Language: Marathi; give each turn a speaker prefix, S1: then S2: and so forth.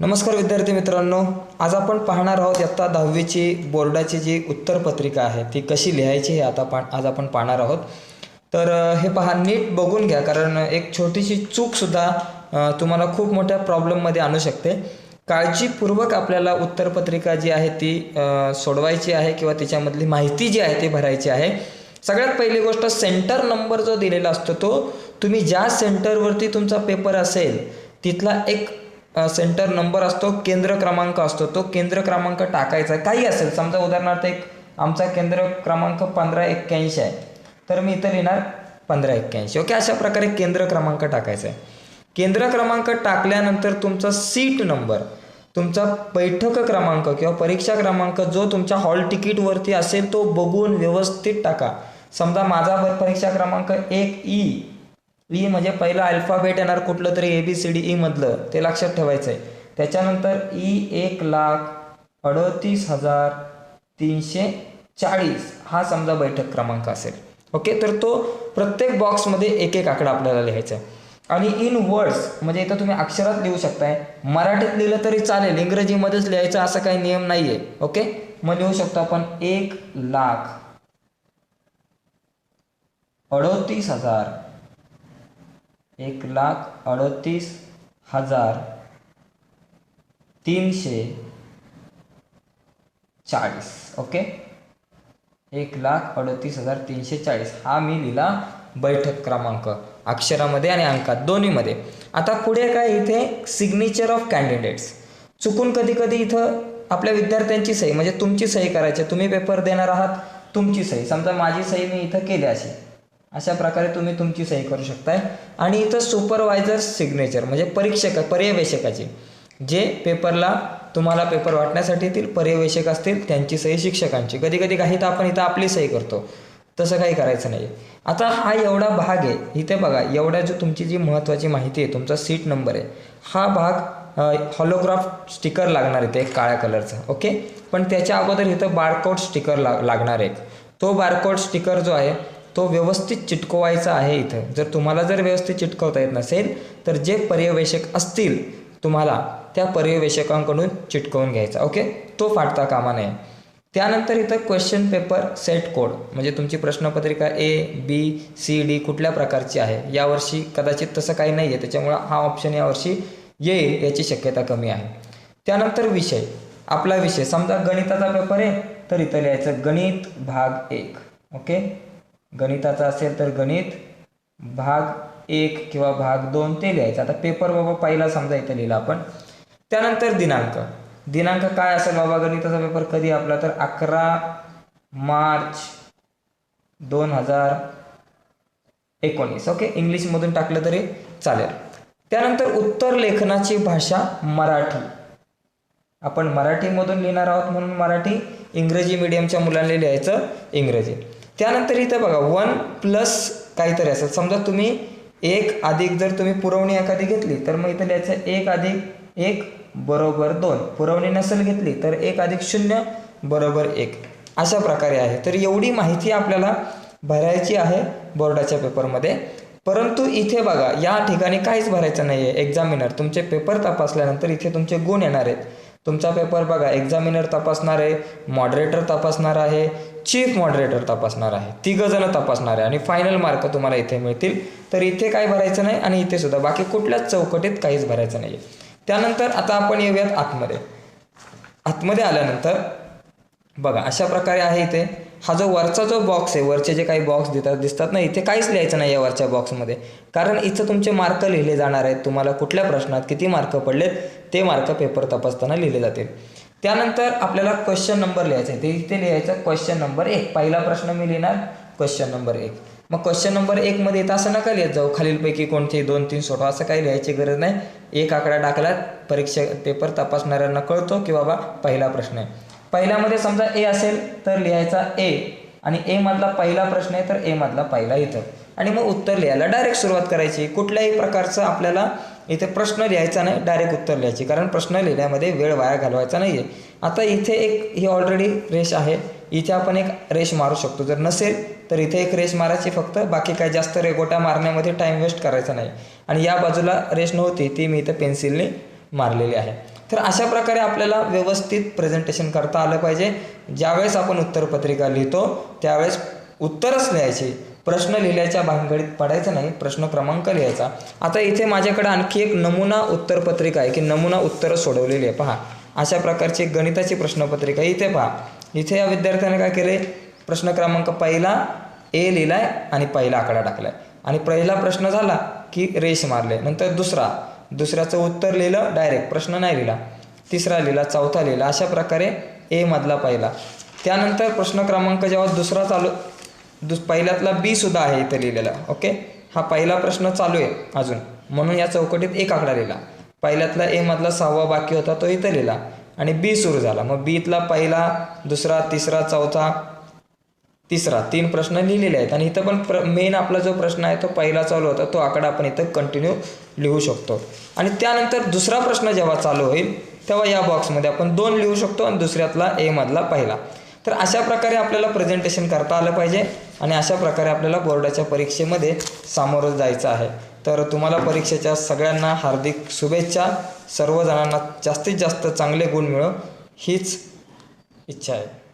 S1: नमस्कार विद्यार्थी मित्रांनो आज आपण पाहणार आहोत इयत्ता दहावीची बोर्डाची जी उत्तरपत्रिका आहे ती कशी लिहायची हे आता पा आज आपण पाहणार आहोत. तर हे पहा नीट बघून घ्या कारण एक छोटीशी चूकसुद्धा तुम्हाला खूप मोठ्या प्रॉब्लेममध्ये आणू शकते. काळजीपूर्वक आपल्याला उत्तरपत्रिका जी आहे ती सोडवायची आहे किंवा तिच्यामधली माहिती जी आहे ती भरायची आहे. सगळ्यात पहिली गोष्ट सेंटर नंबर जो दिलेला असतो तो तुम्ही ज्या सेंटरवरती तुमचा पेपर असेल तिथला एक सेंटर नंबर असतो केंद्र क्रमांक असतो. तो केंद्र क्रमांक टाकायचा काही असेल समजा उदाहरणार्थ एक आमचा केंद्र क्रमांक पंधरा एक्क्याऐंशी आहे. तर मी इथं लिहिणार पंधरा एक्क्याऐंशी. ओके अशा प्रकारे केंद्र क्रमांक टाकायचा आहे. केंद्र क्रमांक टाकल्यानंतर तुमचा सीट नंबर तुमचा बैठक क्रमांक किंवा परीक्षा क्रमांक जो तुमच्या हॉल तिकीटवरती असेल तो बघून व्यवस्थित टाका. समजा माझा परीक्षा क्रमांक एक ई ई म्हणजे पहिलं अल्फाबेट येणार कुठलं तरी A B C D E मधलं. ते लक्षात ठेवायचं आहे त्याच्यानंतर ई एक लाख अडतीस हजार तीनशे चाळीस हा समजा बैठक क्रमांक असेल. ओके? तर तो प्रत्येक बॉक्समध्ये एक एक आकडा आपल्याला लिहायचा. आहे आणि इन वर्ड्स म्हणजे इथं तुम्ही अक्षरात लिहू शकताय. मराठीत लिहिलं तरी चालेल इंग्रजीमध्येच लिहायचं असं काही नियम नाही आहे ओके? मग लिहू शकतो आपण एक लाख अडतीस हजार एक लाख अडतीस हजार तीनशे चाळीस. ओके? एक लाख अडतीस हजार तीनशे चाळीस. हा मी लिहिला बैठक क्रमांक अक्षरामध्ये आणि अंकात दोन्हीमध्ये. आता पुढे काय इथे? सिग्नेचर ऑफ कॅन्डिडेट्स चुकून कधी कधी इथं आपल्या विद्यार्थ्यांची सही म्हणजे तुमची सही करायची तुम्ही पेपर देणार आहात तुमची सही. समजा माझी सही मी इथं केली अशी. अशा प्रकारे तुम्ही तुमची सही करू शकताय. आणि इथं सुपरवायझर सिग्नेचर म्हणजे परीक्षक पर्यवेक्षकाचे जे पेपरला तुम्हाला पेपर वाटण्यासाठी येतील पर्यवेक्षक असतील त्यांची सही शिक्षकांची. कधी कधी काही तर आपण इथं आपली सही करतो. तसं काही करायचं नाही आता हा एवढा भाग आहे इथे बघा एवढा जो तुमची जी महत्त्वाची माहिती आहे तुमचा सीट नंबर आहे हा भाग हॉलोग्राफ स्टिकर लागणार इथे एक काळ्या कलरचा ओके? पण त्याच्या अगोदर इथं बारकोड स्टिकर लाग लागणार आहे. तो बारकोड स्टिकर जो आहे तो व्यवस्थित चिटकवायचा आहे इथं. जर तुम्हाला जर व्यवस्थित चिटकवता येत नसेल तर जे पर्यवेक्षक असतील तुम्हाला त्या पर्यवेक्षकांकडून चिटकवून घ्यायचा ओके? तो फाटता कामा नये. त्यानंतर इथं क्वेश्चन पेपर सेट कोड म्हणजे तुमची प्रश्नपत्रिका ए बी सी डी कुठल्या प्रकारची आहे यावर्षी कदाचित तसं काही नाही आहे त्याच्यामुळं हा ऑप्शन यावर्षी येईल याची शक्यता कमी आहे. त्यानंतर विषय आपला विषय समजा गणिताचा पेपर आहे तर इथं लिहायचं गणित भाग एक ओके? गणिताचा असेल तर गणित भाग एक किंवा भाग दोन ते लिहायचं. आता पेपर बाबा पहिला समजा इथं लिहिला आपण. त्यानंतर दिनांक. दिनांक काय असेल बाबा? गणिताचा पेपर कधी आपला? तर अकरा मार्च दोन हजार एकोणीस. ओके इंग्लिशमधून टाकलं तरी चालेल. त्यानंतर उत्तर लेखनाची भाषा मराठी. आपण मराठीमधून लिहिणार आहोत म्हणून मराठी इंग्रजी मिडियमच्या मुलांनी लिहायचं इंग्रजी. त्यानंतर इथं बघा वन प्लस काहीतरी असेल समजा तुम्ही एक अधिक जर तुम्ही पुरवणी एखादी घेतली तर मग इथं लिहायचं एक अधिक एक बरोबर दोन. पुरवणी नसेल घेतली तर एक अधिक शून्य बरोबर एक. अशा प्रकारे आहे. तर एवढी माहिती आपल्याला भरायची आहे बोर्डाच्या पेपरमध्ये. परंतु इथे बघा या ठिकाणी काहीच भरायचं नाही आहे एक्झामिनर तुमचे पेपर तपासल्यानंतर इथे तुमचे गुण येणार आहेत. तुमचा पेपर बघा एक्झामिनर तपासणार आहे मॉडरेटर तपासणार आहे चीफ मॉडरेटर तपासणार आहे तिघं तपासणार आहे आणि फायनल मार्क तुम्हाला इथे मिळतील. तर इथे काय भरायचं नाही आणि इथे सुद्धा. बाकी कुठल्याच चौकटीत काहीच भरायचं नाही त्यानंतर आता आपण येऊयात आतमध्ये. आतमध्ये आल्यानंतर बघा अशा प्रकारे आहे इथे. हा जो वरचा जो बॉक्स आहे वरचे जे काही बॉक्स देतात दिसतात ना इथे काहीच लिहायचं नाही या वरच्या बॉक्समध्ये कारण इथं तुमचे मार्क लिहिले जाणार आहेत तुम्हाला कुठल्या प्रश्नात किती मार्क पडलेत ते मार्क पेपर तपासताना लिहिले जातील. त्यानंतर आपल्याला क्वेश्चन नंबर लिहायचा आहे. ते इथे लिहायचं क्वेश्चन नंबर एक. पहिला प्रश्न मी लिहिणार क्वेश्चन नंबर एक. मग क्वेश्चन नंबर एकमध्ये येतं असं नका लिहित जाऊ. खालीलपैकी कोणते दोन तीन सोडवा असं काही लिहायची गरज नाही. एक आकडा टाकला परीक्षा पेपर तपासणाऱ्यांना कळतो की बाबा पहिला प्रश्न आहे. पहिल्यामध्ये समजा ए असेल तर लिहायचा ए. आणि ए मधला पहिला प्रश्न आहे तर ए मधला पहिला इथं. आणि मग उत्तर लिहायला डायरेक्ट सुरुवात करायची. कुठल्याही प्रकारचं आपल्याला इथे प्रश्न लिहायचा नाही डायरेक्ट उत्तर लिहायची. कारण प्रश्न लिहिण्यामध्ये वेळ वाया घालवायचा नाही आहे आता इथे एक ही ऑलरेडी रेष आहे. इथे आपण एक रेष मारू शकतो. जर नसेल तर इथे एक रेष मारायची फक्त. बाकी काय जास्त रेगोट्या मारण्यामध्ये टाईम वेस्ट करायचा नाही. आणि या बाजूला रेष नव्हती ती मी इथं पेन्सिलने मारलेली आहे. तर अशा प्रकारे आपल्याला व्यवस्थित प्रेझेंटेशन करता आलं पाहिजे. ज्यावेळेस आपण उत्तरपत्रिका लिहितो त्यावेळेस उत्तरच लिहायचे. प्रश्न लिहिल्याच्या भानगडीत पडायचं नाही प्रश्न क्रमांक लिहायचा. आता इथे माझ्याकडे आणखी एक नमुना उत्तरपत्रिका आहे की नमुना उत्तरं सोडवलेली आहे. पहा अशा प्रकारची एक गणिताची प्रश्नपत्रिका आहे. इथे पहा इथे या विद्यार्थ्याने काय केले प्रश्न क्रमांक पहिला ए लिहिलाय आणि पहिला आकडा टाकलाय. आणि पहिला प्रश्न झाला की रेष मारले. नंतर दुसरा दुसऱ्याचं उत्तर लिहिलं डायरेक्ट प्रश्न नाही लिहिला. तिसरा लिहिला चौथा लिहिला अशा प्रकारे ए मधला पहिला. त्यानंतर प्रश्न क्रमांक जेव्हा दुसरा चालू दुस पहिल्यातला बी सुद्धा आहे इथं लिहिलेला ओके? हा पहिला प्रश्न चालू आहे अजून. म्हणून या चौकटीत एक आकडा लिहिला. पहिल्यातला ए मधला सहावा बाकी होता तो इथं लिहिला. आणि बी सुरू झाला. मग बीतला पहिला दुसरा तिसरा चौथा तिसरा. तीन प्रश्न लिहिलेले आहेत. आणि इथं पण प्र मेन आपला जो प्रश्न आहे तो पहिला चालू होता. तो आकडा आपण इथं कंटिन्यू लिहू शकतो. आणि त्यानंतर दुसरा प्रश्न जेव्हा चालू होईल तेव्हा या बॉक्समध्ये आपण दोन लिहू शकतो आणि दुसऱ्यातला ए मधला पहिला. तर अशा प्रकारे आपल्याला प्रेझेंटेशन करता आलं पाहिजे आणि अशा प्रकारे आपल्याला बोर्डाच्या परीक्षेमध्ये सामोरं जायचं आहे. तर तुम्हाला परीक्षेच्या सगळ्यांना हार्दिक शुभेच्छा. सर्वजणांना जास्तीत जास्त चांगले गुण मिळो हीच इच्छा आहे.